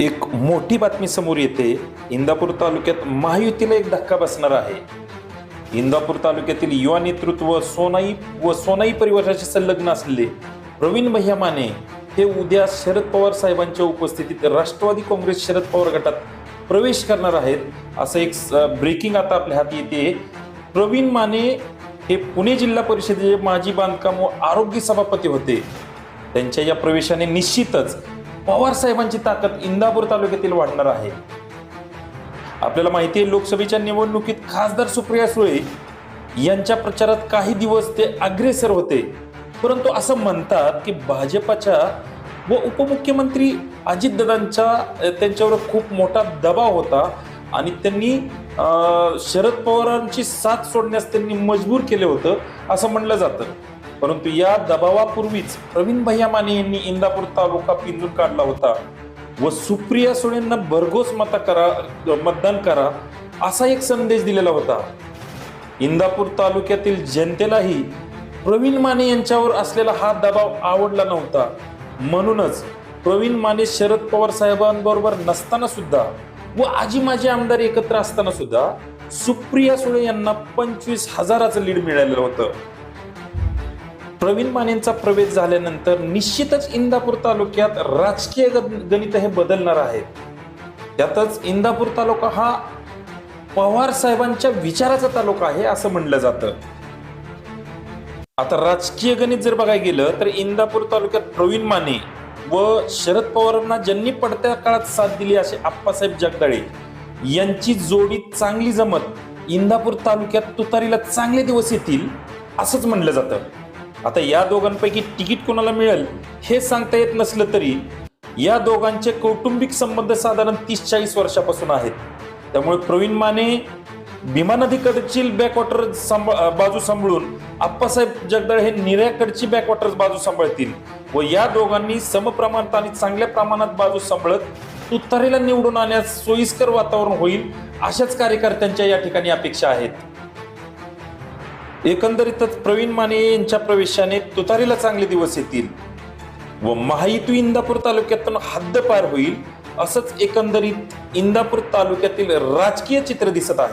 एक मोठी बातमी समोर येते. इंदापूर तालुक्यात महायुतीला एक धक्का बसणार आहे. इंदापूर तालुक्यातील युवा नेतृत्व सोनाई व सोनाई परिवाराशी संलग्न असलेले प्रवीण भैया माने हे उद्या शरद पवार साहेबांच्या उपस्थितीत राष्ट्रवादी काँग्रेस शरद पवार गटात प्रवेश करणार आहेत. असं एक ब्रेकिंग आता आपल्या हाती येते. प्रवीण माने हे पुणे जिल्हा परिषदेचे माजी बांधकाम व आरोग्य सभापती होते. त्यांच्या या प्रवेशाने निश्चितच पवार साहेबांची ताकद इंदापूर तालुक्यातील वाढणार आहे. आपल्याला माहिती आहे लोकसभेच्या निवडणुकीत खासदार सुप्रिया सुळे यांच्या प्रचारात काही दिवस ते अग्रेसर होते. परंतु असं म्हणतात की भाजपाच्या व उपमुख्यमंत्री अजितदादांच्या त्यांच्यावर खूप मोठा दबाव होता आणि त्यांनी शरद पवारांची साथ सोडण्यास त्यांनी मजबूर केले होतं असं म्हणलं जातं. परंतु या दबावापूर्वीच प्रवीण भैया माने यांनी इंदापूर तालुका पिंजून काढला होता. व सुप्रिया सुळेंना भरघोस मता करा मतदान करा असा एक संदेश दिलेला होता. इंदापूर तालुक्यातील जनतेलाही प्रवीण माने यांच्यावर असलेला हा दबाव आवडला नव्हता. म्हणूनच प्रवीण माने शरद पवार साहेबांबरोबर नसताना सुद्धा व आजी माजी आमदार एकत्र असताना सुद्धा सुप्रिया सुळे यांना पंचवीस हजाराचं लीड मिळालेलं होतं. प्रवीण मानेंचा प्रवेश झाल्यानंतर निश्चितच इंदापूर तालुक्यात राजकीय गणित हे बदलणार आहे. त्यातच इंदापूर तालुका हा पवार साहेबांच्या विचाराचा तालुका आहे असं म्हणलं जातं. आता राजकीय गणित जर बघायला गेलं तर इंदापूर तालुक्यात प्रवीण माने व शरद पवारांना ज्यांनी पडत्या काळात साथ दिली असे आप्पासाहेब जगदाळे यांची जोडी चांगली जमत इंदापूर तालुक्यात तुतारीला चांगले दिवस येतील असंच म्हणलं जातं. आता या दोघांपैकी तिकीट कोणाला मिळेल हे सांगता येत नसलं तरी या दोघांचे कौटुंबिक संबंध साधारण तीस चाळीस वर्षापासून आहेत. त्यामुळे प्रवीण माने भीमा नदीकडची बॅकवॉटर सांभाळ बाजू सांभाळून आप्पासाहेब जगदाळ हे निऱ्याकडची बॅकवॉटर बाजू सांभाळतील व या दोघांनी समप्रमाणात आणि चांगल्या प्रमाणात बाजू सांभाळत उत्तरेला निवडून आणण्यास सोयीस्कर वातावरण होईल अशाच कार्यकर्त्यांच्या या ठिकाणी अपेक्षा आहेत. एकंदरीतच प्रवीण माने यांच्या प्रवेशाने तुतारीला चांगले दिवस येतील व महायुती इंदापूर तालुक्यातून हद्दपार होईल असंच एकंदरीत इंदापूर तालुक्यातील राजकीय चित्र दिसत आहे.